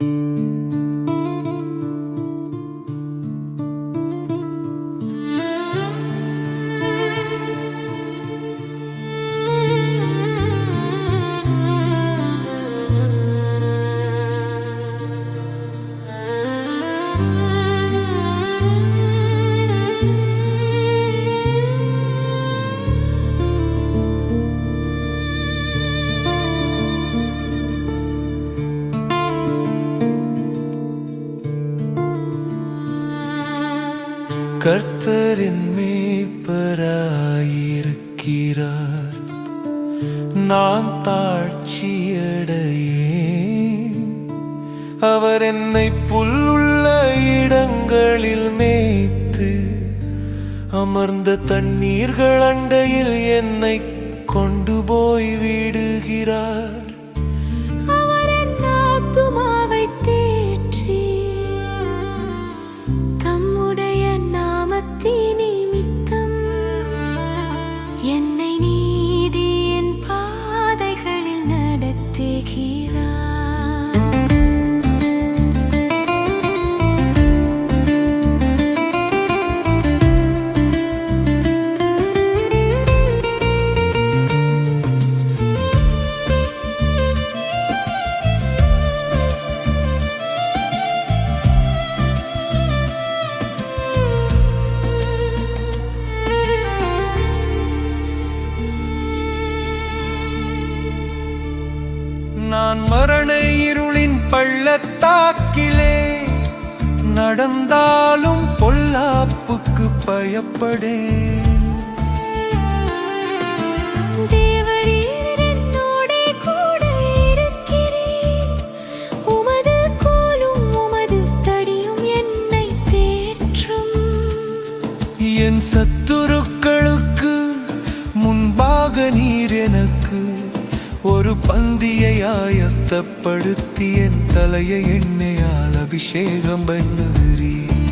Mm-hmm. கர்த்தரின் மேய்ப்பராயிருக்கிறார் நான் தாழ்ச்சியடையேன். அவர் என்னை புல்லுள்ள இடங்களில் மேய்த்து அமர்ந்த தண்ணீர்கள் அண்டையில் என்னை கொண்டு போய் விடுகிறார். நான் மரண இருளின் பள்ளத்தாக்கிலே நடந்தாலும் பொல்லாப்புக்கு தேற்றும். என் சத்துருக்களுக்கு முன்பாக நீர் எனக்கு ஒரு பந்தியை ஆயத்தப்படுத்தி என் தலையை எண்ணெயால் அபிஷேகம் பண்ணுகிறீர்.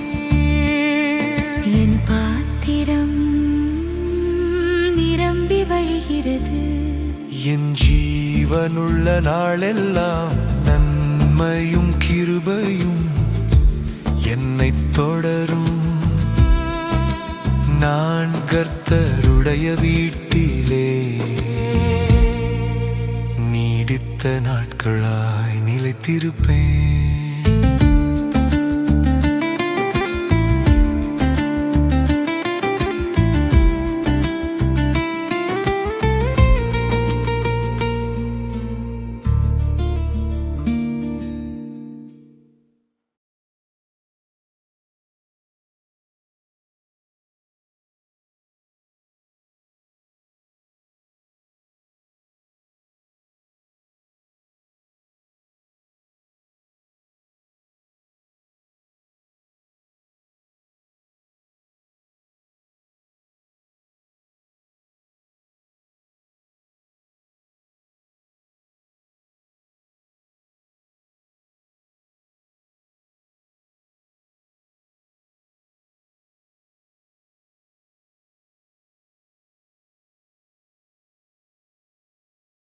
என் பாத்திரம் நிரம்பி வழிகிறது. என் ஜீவனுள்ள நாளெல்லாம் நன்மையும் கிருபையும் என்னை தொடரும். நான் கர்த்தருடைய வீட்டிலே நீடித்த நாட்களாய் நிலைத்திருப்பேன்.